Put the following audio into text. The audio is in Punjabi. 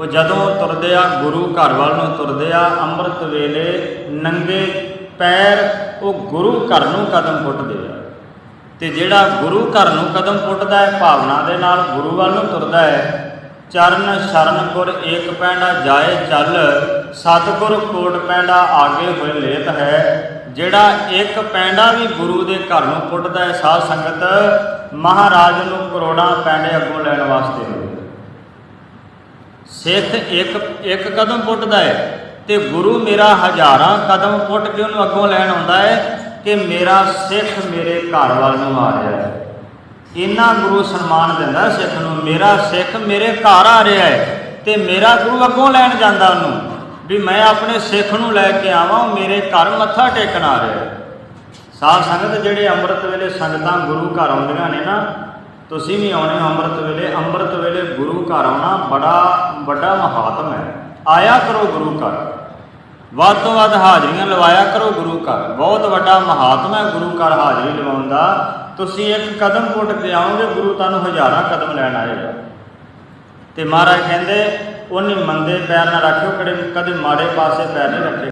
ਉਹ ਜਦੋਂ ਤੁਰਦੇ ਆ, ਗੁਰੂ ਘਰ ਵੱਲ ਨੂੰ ਤੁਰਦੇ ਆ, ਅੰਮ੍ਰਿਤ ਵੇਲੇ ਨੰਗੇ ਪੈਰ ਉਹ ਗੁਰੂ ਘਰ ਨੂੰ ਕਦਮ ਪੁੱਟਦੇ ਆ। ਤੇ ਜਿਹੜਾ ਗੁਰੂ ਘਰ ਨੂੰ ਕਦਮ ਪੁੱਟਦਾ ਹੈ, ਭਾਵਨਾ ਦੇ ਨਾਲ ਗੁਰੂ ਵੱਲ ਨੂੰ ਤੁਰਦਾ ਹੈ, ਚਰਨ ਸ਼ਰਨ ਗੁਰ ਏਕ ਪੈਂਡਾ ਜਾਏ ਚੱਲ, ਸਤਿਗੁਰ ਕੋਟ ਪੈਂਡਾ ਆਗੇ ਹੋਏ ਲੇਤ ਹੈ। ਜਿਹੜਾ ਇੱਕ ਪੈਂਡਾ ਵੀ ਗੁਰੂ ਦੇ ਘਰ ਨੂੰ ਪੁੱਟਦਾ ਹੈ, ਸਾਧ ਸੰਗਤ ਮਹਾਰਾਜ ਨੂੰ ਕਰੋੜਾਂ ਪੈਂਡੇ ਅੱਗੋਂ ਲੈਣ ਵਾਸਤੇ। ਸਿੱਖ ਇੱਕ ਇੱਕ ਕਦਮ ਪੁੱਟਦਾ ਹੈ ਤੇ ਗੁਰੂ ਮੇਰਾ ਹਜ਼ਾਰਾਂ ਕਦਮ ਪੁੱਟ ਕੇ ਉਹਨੂੰ ਅੱਗੋਂ ਲੈਣ ਆਉਂਦਾ ਹੈ ਕਿ ਮੇਰਾ ਸਿੱਖ ਮੇਰੇ ਘਰ ਵੱਲ ਨੂੰ ਆ ਰਿਹਾ ਹੈ ਇੰਨਾ ਗੁਰੂ ਸਨਮਾਨ ਦਿੰਦਾ ਸਿੱਖ ਨੂੰ, ਮੇਰਾ ਸਿੱਖ ਮੇਰੇ ਘਰ ਆ ਰਿਹਾ ਹੈ ਤੇ ਮੇਰਾ ਗੁਰੂ ਅੱਗੋਂ ਲੈਣ ਜਾਂਦਾ ਉਹਨੂੰ ਵੀ ਮੈਂ ਆਪਣੇ ਸਿੱਖ ਨੂੰ ਲੈ ਕੇ ਆਵਾਂ ਮੇਰੇ ਘਰ ਮੱਥਾ ਟੇਕਣ ਆ ਰਿਹਾ ਹੈ ਸਾਧ ਸੰਗਤ ਜਿਹੜੇ ਅੰਮ੍ਰਿਤ ਵੇਲੇ ਸੰਗਤਾਂ ਗੁਰੂ ਘਰ ਆਉਂਦੀਆਂ ਨੇ ਨਾ, ਤੁਸੀਂ ਵੀ ਆਉਣੇ ਹੋ ਅੰਮ੍ਰਿਤ ਵੇਲੇ ਅੰਮ੍ਰਿਤ ਵੇਲੇ ਗੁਰੂ ਘਰ ਆਉਣਾ ਬੜਾ ਵੱਡਾ ਮਹਾਤਮ ਹੈ। ਆਇਆ ਕਰੋ ਗੁਰੂ ਘਰ। ਵੱਧ ਤੋਂ ਵੱਧ ਹਾਜ਼ਰੀਆਂ ਲਵਾਇਆ ਕਰੋ ਗੁਰੂ ਘਰ। ਬਹੁਤ ਵੱਡਾ ਮਹਾਤਮ ਹੈ ਗੁਰੂ ਘਰ ਹਾਜ਼ਰੀ ਲਵਾਉਣ ਦਾ। ਤੁਸੀਂ ਇੱਕ ਕਦਮ ਪੁੱਟ ਕੇ ਆਓਗੇ, ਗੁਰੂ ਤੁਹਾਨੂੰ ਹਜ਼ਾਰਾਂ ਕਦਮ ਲੈਣ ਆਏਗਾ। ਤੇ ਮਹਾਰਾਜ ਕਹਿੰਦੇ, ਉਹਨੇ ਮੰਦੇ ਪੈਰ ਨਾ ਰੱਖਿਓ, ਕਦੇ ਕਦੇ ਮਾੜੇ ਪਾਸੇ ਪੈਰ ਨਹੀਂ ਰੱਖੇ।